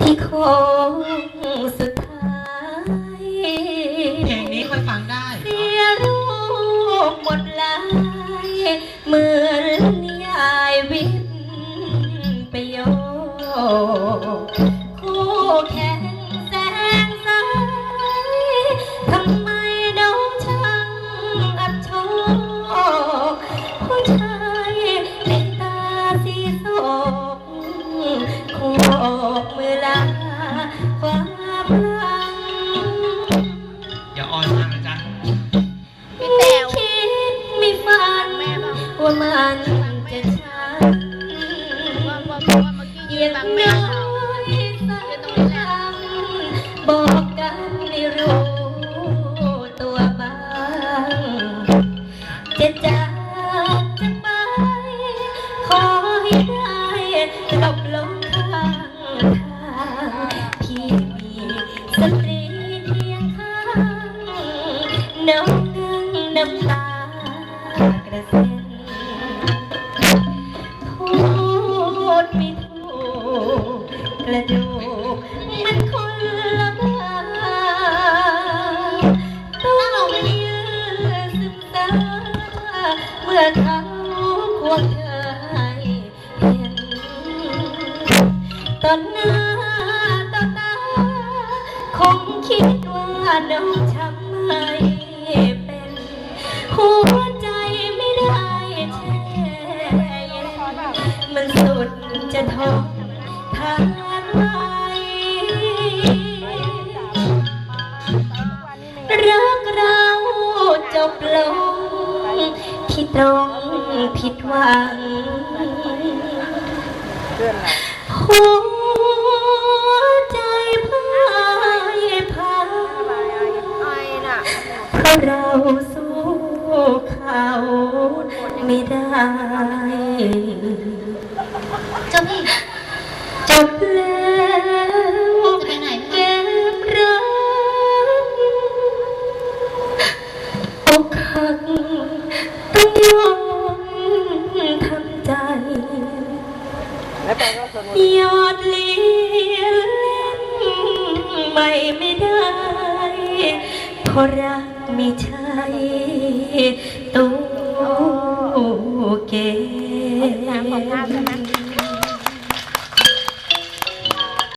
ที่โค้งสุดท้าย เพลงนี้ค่อยฟังได้เสียรูปหมดลายเหมือนนิยายวิปประโยคคู่แข่ จะจากจะไป ขอให้ได้หลบลงข้างทางที่มีสตรีเคียงข้างน้องนั่งน้ำตากระเซ็นพูดไม่ถูกกระดู เมื่อเขาควงเธอให้เห็นตอนหน้าต่อตาคงคิดว่าน้องทำไม่เป็นหัวใจไม่ได้แช่มันสุดจะทนทานไหวรักเราจบลง ตรงผิดหวังหัวใจพ่ายพังเพราะเราสู้เขาไม่ได้เจ้าพี่จบแล้วจะไปไหนเก็บรักอกหัก ยอดเลี้ยงไม่ไม่ได้เพราะรักไม่ใช่ตัวเกม